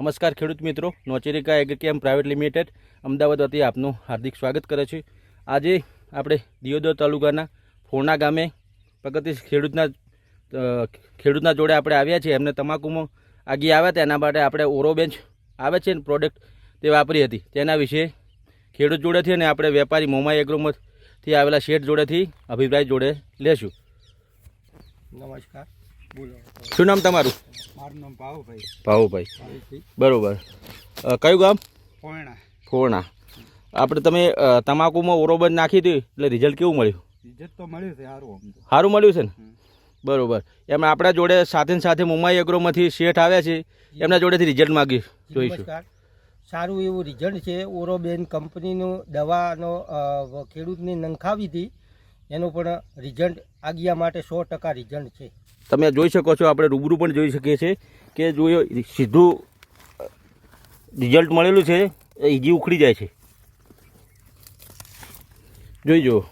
નમસ્કાર ખેડૂત મિત્રો નોચેરિકા એગ્રીકેમ પ્રાઇવેટ લિમિટેડ અમદાવાદ વતી આપનું હાર્દિક સ્વાગત કરે છે. આજે આપણે દિયોદર તાલુકાના ફોરણા ગામે પ્રગતિ ખેડૂતના ખેડૂતના જોડે આપણે આવ્યા છીએ. એમને તમાકુમાં આગી આવ્યા હતા એના માટે આપણે ઓરો બેન્ચ આવે છે ને પ્રોડક્ટ તે વાપરી હતી. તેના વિશે ખેડૂત જોડેથી અને આપણે વેપારી મોમાઈ એગ્રોમાંથી આવેલા શેઠ જોડેથી અભિપ્રાય જોડે લેશું. નમસ્કાર. બોલો. શું નામ તમારું? મારું નામ ભાવુભાઈ ભાવુભાઈ બરોબર. કયું ગામ? પોયણા ફોરણા. આપણે તમે તમાકુમાં ઓરોબન નાખી હતી એટલે રિઝલ્ટ કેવું મળ્યું? રિઝલ્ટ તો મળ્યું છે સારું સારું મળ્યું છે ને? બરોબર. એમ આપણા જોડે સાથે સાથે મુંબઈ એગ્રોમાંથી શેઠ આવ્યા છે એમના જોડેથી રિઝલ્ટ માગી જોઈશું. સારું એવું રિઝલ્ટ છે. ઓરોબેન કંપનીનું દવાનો ખેડૂતને નંખાવી હતી. એનું પણ રિઝલ્ટ આગિયા માટે સો ટકા રિઝલ્ટ છે. તમે જોઈ શકો છો, આપણે રૂબરૂ પણ જોઈ શકીએ છીએ કે જો સીધું રિઝલ્ટ મળેલું છે, એ ઈજી ઉખડી જાય છે. જોઈ જુઓ.